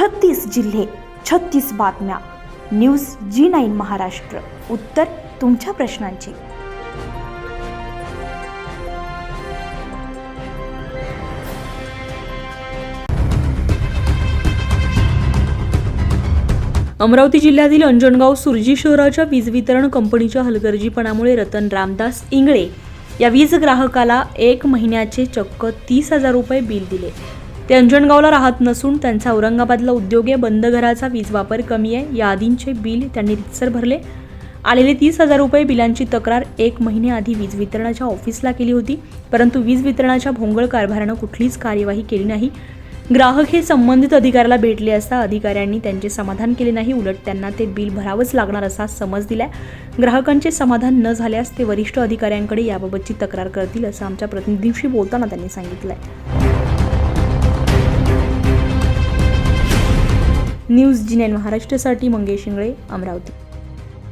छत्तीस जिल्हे छत्तीस बातम्या. News G nine Maharashtra. उत्तर तुमच्या प्रश्नांची. अमरावती जिल्ह्यातील अंजनगाव सुरजी शहराच्या वीज वितरण कंपनीच्या हलगर्जीपणामुळे रतन रामदास इंगळे या वीज ग्राहकाला एक महिन्याचे चक्क तीस हजार रुपये बिल दिले. ते अंजनगावला राहत नसून त्यांचा औरंगाबादला उद्योग आहे बंद घराचा वीज वापर कमी आहे. या आधींचे बिल त्यांनी रितसर भरले. आलेले तीस हजार रुपये बिलांची तक्रार एक महिन्याआधी वीज वितरणाच्या ऑफिसला केली होती. परंतु वीज वितरणाच्या भोंगळ कारभारानं कुठलीच कार्यवाही केली नाही. ग्राहक हे संबंधित अधिकाऱ्याला भेटले असता अधिकाऱ्यांनी त्यांचे समाधान केले नाही. उलट त्यांना ते बिल भरावंच लागणार असा समज दिला ग्राहकांचे समाधान न झाल्यास ते वरिष्ठ अधिकाऱ्यांकडे याबाबतची तक्रार करतील असं आमच्या प्रतिनिधीशी बोलताना त्यांनी सांगितलंय. न्यूज जी नाईन महाराष्ट्रासाठी मंगेश शिंगळे अमरावती.